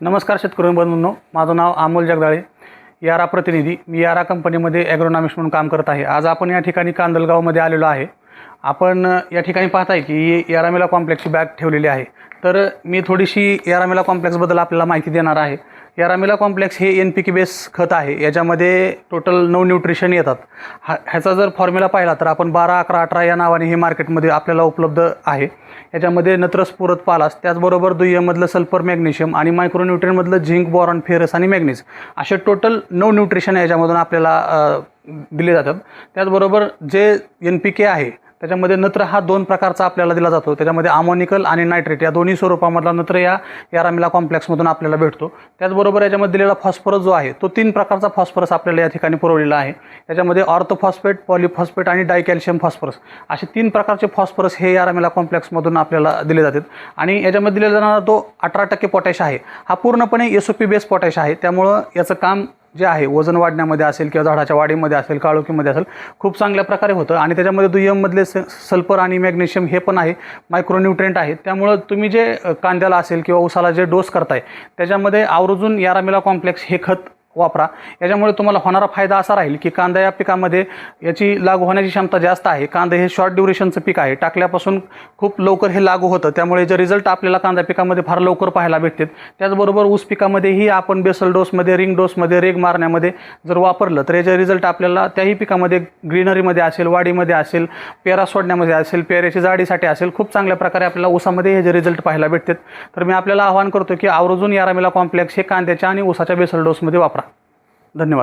नमस्कार शेतकरी बंधूंनो. माझं नाव अमोल जगदाळे. यारा प्रतिनिधी. मी यारा कंपनीमध्ये ॲग्रोनॉमिक्स म्हणून काम करत आहे. आज आपण या ठिकाणी कांदलगावमध्ये आलेलो आहे. आपण या ठिकाणी पाहत आहे की यारामेला कॉम्प्लेक्सची बॅग ठेवलेली आहे. तर मी थोडीशी यारामेला कॉम्प्लेक्सबद्दल आपल्याला माहिती देणार आहे. या रामिला कॉम्प्लेक्स हे एन पी के बेस खत आहे. याच्यामध्ये टोटल नऊ न्यूट्रिशन येतात. हा ह्याचा जर फॉर्म्युला पाहिला तर आपण बारा अकरा अठरा या नावाने हे मार्केटमध्ये आपल्याला उपलब्ध आहे. याच्यामध्ये नत्रस पुरत पालास त्याचबरोबर दुय्यमधलं सल्फर मॅग्नेशियम आणि मायक्रोन्युट्रियनमधलं झिंक बॉरॉन फेरस आणि मॅग्नीज असे टोटल नऊ न्यूट्रिशन याच्यामधून आपल्याला दिले जातात. त्याचबरोबर जे एन पी के आहे त्याच्यामध्ये नत्र हा दोन प्रकारचा आपल्याला दिला जातो. त्याच्यामध्ये आमोनिकल आणि नायट्रेट या दोन्ही स्वरूपामधला नत्र या यारामिला कॉम्प्लेक्समधून आपल्याला भेटतो. त्याचबरोबर याच्यामध्ये दिलेला फॉस्फरस जो आहे तो तीन प्रकारचा फॉस्फरस आपल्याला या ठिकाणी पुरवलेला आहे. त्याच्यामध्ये ऑर्थोफॉस्फेट पॉलिफॉस्फेट आणि डायकॅल्शियम फॉस्फरस असे तीन प्रकारचे फॉस्फरस हे यारामिला कॉम्प्लेक्समधून आपल्याला दिले जातात. आणि याच्यामध्ये दिला जाणारा तो अठरा टक्के पोटॅश आहे हा पूर्णपणे S O P base potash आहे. त्यामुळं याचं काम जे आहे वजन वाढण्यामध्ये असेल किंवा झाडाच्या वाढीमध्ये असेल काळोखीमध्ये असेल खूप चांगल्या प्रकारे होतं. आणि त्याच्यामध्ये दुय्यममधले स सल्फर आणि मॅग्नेशियम हे पण आहे मायक्रोन्युट्रेंट आहे. त्यामुळं तुम्ही जे कांद्याला असेल किंवा उसाला जे डोस करताय त्याच्यामध्ये आवर्जून यारामिला कॉम्प्लेक्स हे खत वापरा. याच्यामुळे तुम्हाला होणारा फायदा असा राहील की कांदा या पिकामध्ये याची लागू होण्याची क्षमता जास्त आहे. कांदा हे शॉर्ट ड्युरेशनचं पीक आहे. टाकल्यापासून खूप लवकर हे लागू होतं. त्यामुळे जे रिझल्ट आपल्याला कांदा पिकामध्ये फार लवकर पाहायला भेटतात. त्याचबरोबर ऊस पिकामध्येही आपण बेसल डोसमध्ये रिंग डोसमध्ये रेग मारण्यामध्ये जर वापरलं तर याचे रिझल्ट आपल्याला त्याही पिकामध्ये ग्रीनरीमध्ये असेल वाढीमध्ये असेल पेरा सोडण्यामध्ये असेल पेऱ्याच्या जाडीसाठी असेल खूप चांगल्या प्रकारे आपल्याला ऊसामध्ये हे जे रिझल्ट पाहायला भेटतात. तर मी आपल्याला आवाहन करतो की आवर्जून यारामिला कॉम्प्लेक्स हे कांद्याच्या आणि ऊसाच्या बेसल डोसमध्ये वापरा. धन्यवाद